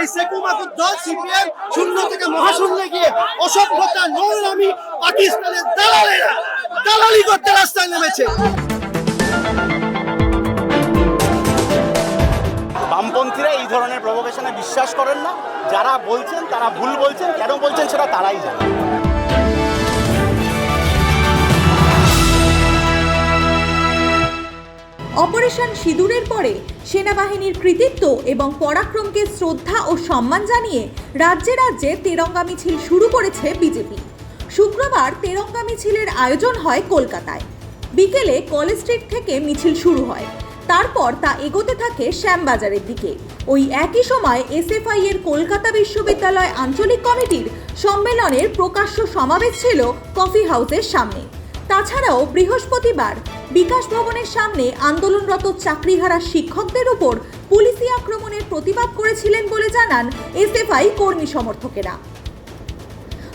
এই সেকুমাকুর দল সিপিএম শূন্য থেকে মহাশূন্যে গিয়ে অসভ্যতা, নৌরামি পাকিস্তানের দালালেরা দালালি করতে রাস্তায় নেমেছে। বামপন্থীরা এই ধরনের প্রভোকেশনে বিশ্বাস করেন না। যারা বলছেন, তারা ভুল বলছেন, কেন বলছেন সেটা তারাই জানে। অপারেশন সিঁদুরের পরে সেনাবাহিনীর কৃতিত্ব এবং পরাক্রমকে শ্রদ্ধা ও সম্মান জানিয়ে রাজ্যে রাজ্যে তেরঙ্গা মিছিল শুরু করেছে বিজেপি। শুক্রবার তেরঙ্গা মিছিলের আয়োজন হয় কলকাতায়। বিকেলে কলেজ স্ট্রিট থেকে মিছিল শুরু হয়। তারপর তা এগোতে থাকে শ্যামবাজারের দিকে। ওই একই সময় এসএফআই এর কলকাতা বিশ্ববিদ্যালয় আঞ্চলিক কমিটির সম্মেলনের প্রকাশ্য সমাবেশ ছিল কফি হাউসের সামনে। তাছাড়াও বৃহস্পতিবার বিকাশ ভবনের সামনে আন্দোলনরত চাকরিহারা শিক্ষকদের উপর পুলিশি আক্রমণের প্রতিবাদ করেছিলেন বলে জানান এসএফআই কর্মী সমর্থকেরা।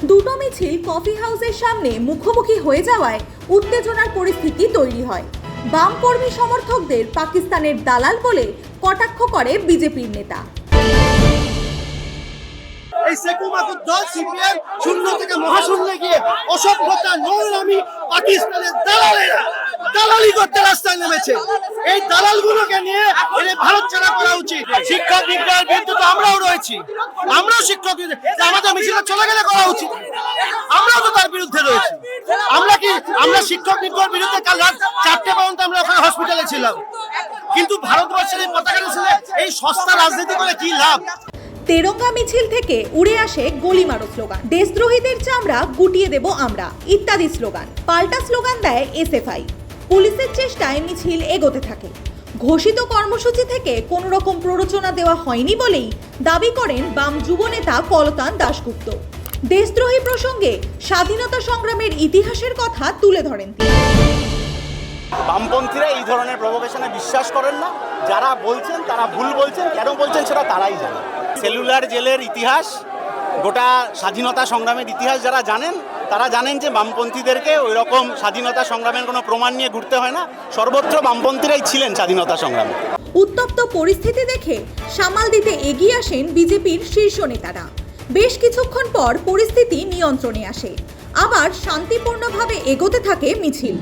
দুটো মিছিল কফি হাউসের সামনে মুখোমুখি হয়ে যাওয়ায় উত্তেজনার পরিস্থিতি তৈরি হয়। বাম কর্মী সমর্থকদের পাকিস্তানের দালাল বলে কটাক্ষ করে বিজেপির নেতা। এই দল সিপিএম শূন্য থেকে মহাশূন্যে গিয়ে অসভ্যতা নোংরামি পাকিস্তানের দালালেরা। দালালি করতে রাস্তায় নেমেছে। এই দালালগুলোকে নিয়ে ভারত ছাড়া করা উচিত। শিক্ষক বিজ্ঞান বিরুদ্ধে তো আমরাও রয়েছি। আমরাও শিক্ষক আমাদের মিছিলে চলে গেলে করা উচিত। আমরাও তো তার বিরুদ্ধে রয়েছি। আমরা কি, আমরা শিক্ষক বিজ্ঞানের বিরুদ্ধে কাল রাত চারটে পর্যন্ত আমরা ওখানে হসপিটালে ছিলাম। কিন্তু ভারতবর্ষের এই পতাকা ছিল এই সস্তা রাজনীতি করে কি লাভ? তেরঙ্গা মিছিল থেকে উড়ে আসে গলিমারো স্লোগান। দেশদ্রোহীদের চামড়া গুটিয়ে দেব আমরা, ইত্যাদি স্লোগান। পাল্টা স্লোগান দেয় এসএফআই। পুলিশের চেষ্টায় মিছিল এগোতে থাকে। ঘোষিত কর্মসূচি থেকে কোনো রকম প্ররোচনা দেওয়া হয়নি বলেই দাবি করেন বাম যুবনেতা কলতান দাশগুপ্ত। দেশদ্রোহী প্রসঙ্গে স্বাধীনতা সংগ্রামের ইতিহাসের কথা তুলে ধরেন বামপন্থীরা এই ধরনের প্রভোকেশনে বিশ্বাস করেন না। যারা বলছেন, তারা ভুল বলছেন, কেন বলছেন সেটা তারাই জানে। সেলুলার জেলের ইতিহাস গোটা স্বাধীনতা সংগ্রামের ইতিহাস যারা জানেন, তারা জানেন যে বামপন্থীদেরকে ওই রকম স্বাধীনতা সংগ্রামের কোনো প্রমাণ নিয়ে ঘুরতে হয় না। সর্বত্র বামপন্থীরাই ছিলেন স্বাধীনতা সংগ্রামে। উত্তপ্ত পরিস্থিতি দেখে সামাল দিতে এগিয়ে আসেন বিজেপির শীর্ষ নেতারা। বেশ কিছুক্ষণ পর পরিস্থিতি নিয়ন্ত্রণে আসে। আবার শান্তিপূর্ণভাবে এগোতে থাকে মিছিল।